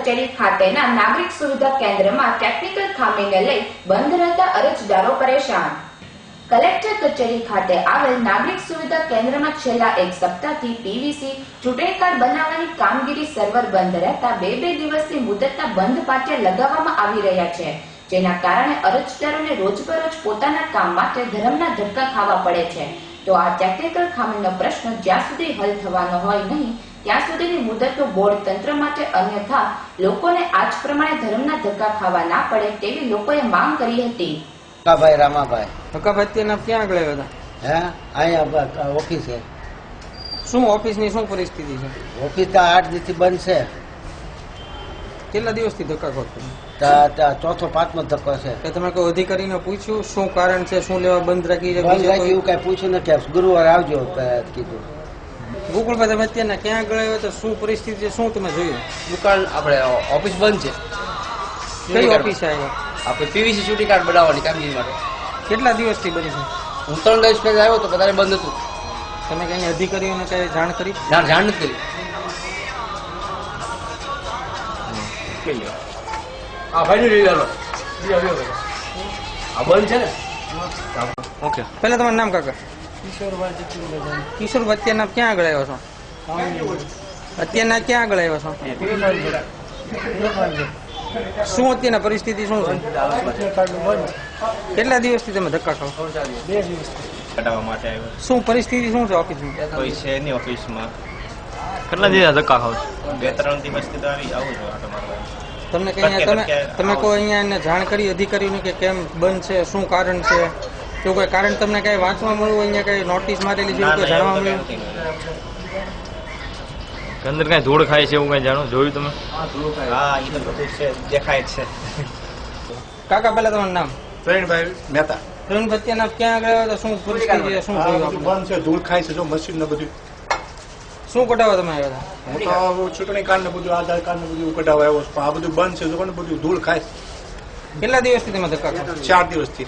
કચેરી ખાતેના નાગરિક સુવિધા કેન્દ્રમાં ટેકનિકલ ખામીને લઈ બંધ રહેતા અરજદારો પરેશાન. કલેક્ટર કચેરી ખાતે આવેલ નાગરિક સુવિધા કેન્દ્રમાં છેલ્લા એક સપ્તાહથી પીવીસી ચૂંટણી કાર્ડ બનાવવાની કામગીરી સર્વર બંધ રહેતા બે બે દિવસથી મુદતના બંધ પાટિયા લગાવવામાં આવી રહ્યા છે, જેના કારણે અરજદારોને રોજબરોજ પોતાના કામ માટે ધરમના ધક્કા ખાવા પડે છે. તો આ ટેકનિકલ ખામીનો પ્રશ્ન જ્યાં સુધી હલ થવાનો હોય નહીં ત્યાં સુધીની મુદતનો બોર્ડ તંત્ર માટે અન્યથા લોકોને આજ પ્રમાણે ધર્મના ધક્કા ખાવા ના પડે તેવી લોકોએ માંગ કરી હતી. કાભાઈ રામાભાઈ. ધક્કા તેના ક્યાં આગળ આવ્યા હતા? હે? અહીંયા ઓફિસે. શું ઓફિસની શું પરિસ્થિતિ છે? ઓફિસ તો આઠ દિવસથી બંધ છે. કેટલા દિવસથી ધક્કા ખાવ તમે? તા- તા ચોથો પાંચમો ધક્કો છે. કે તમે કોઈ અધિકારીને પૂછ્યું શું કારણ છે શું લેવા બંધ રાખી છે બંધ રાખી એવું કઈ પૂછ્યું નથી. ગુરુવારે આવજો કીધું. ગોકુળભાઈ તમે અત્યારના ક્યાં આગળ તો શું પરિસ્થિતિ છે? શું તમે જોયું? દુકાન આપણે ઓફિસ બંધ છે. કઈ ઓફિસ આવ્યા? આપણે પીવીસી ચૂંટણી કાર્ડ બનાવવાની કામગીરી માટે. કેટલા દિવસથી બની છે? હું ત્રણ દિવસ પહેલા આવ્યો તો બધાને બંધ હતું. તમે કઈ અધિકારીઓને કઈ જાણ કરી? જાણ જાણ નથી કરી. આ ભાઈ લઈ લો આ બંધ છે ને? ઓકે. પહેલા તમારું નામ કાકા? કિશોર અત્યારના ક્યાં આગળ આવ્યા છો? અત્યારના ક્યાં આગળ આવ્યો છો? શું અત્યારના પરિસ્થિતિ શું છે? કેટલા દિવસથી તમે ધક્કા ખાવ કઢાવવા માટે આવ્યો. શું પરિસ્થિતિ શું છે ઓફિસમાં? કોઈ છે નહીં ઓફિસમાં. કેટલા દિવસ ધક્કા ખાવ છો? બે ત્રણ દિવસથી તો આવી આવું છું આટો મારવા તમને કઈ તમે તમે કોઈ અહીંયા એને જાણ કરી અધિકારીઓને કે કેમ બંધ છે શું કારણ છે? એવું કોઈ કારણ તમને કઈ વાંચવા મળ્યું અહીંયા કઈ નોટિસ મારેલી છે એવું જાણવા મળ્યું? અંદર કઈ ધૂળ ખાય છે એવું કઈ જાણો? જોયું તમે? હા એ તો બધું છે દેખાય છે. કાકા પહેલા તમારું નામ? પ્રવીણભાઈ મહેતા. પ્રવીણ ભત્યાના ક્યાં આગળ આવ્યા શું પરિસ્થિતિ છે? શું? બંધ છે ધૂળ ખાય છે જો મશીન ને બધું. શું કઢાવવા તમે આવ્યા હતા હું તો ચૂંટણી કાર્ડ ને બધું આધાર કાર્ડ ને બધું કઢાવવા આવ્યો છું. આ બધું બંધ છે. તો બધું ધૂળ ખાય. કેટલા દિવસથી તમે ધક્કા ચાર દિવસથી.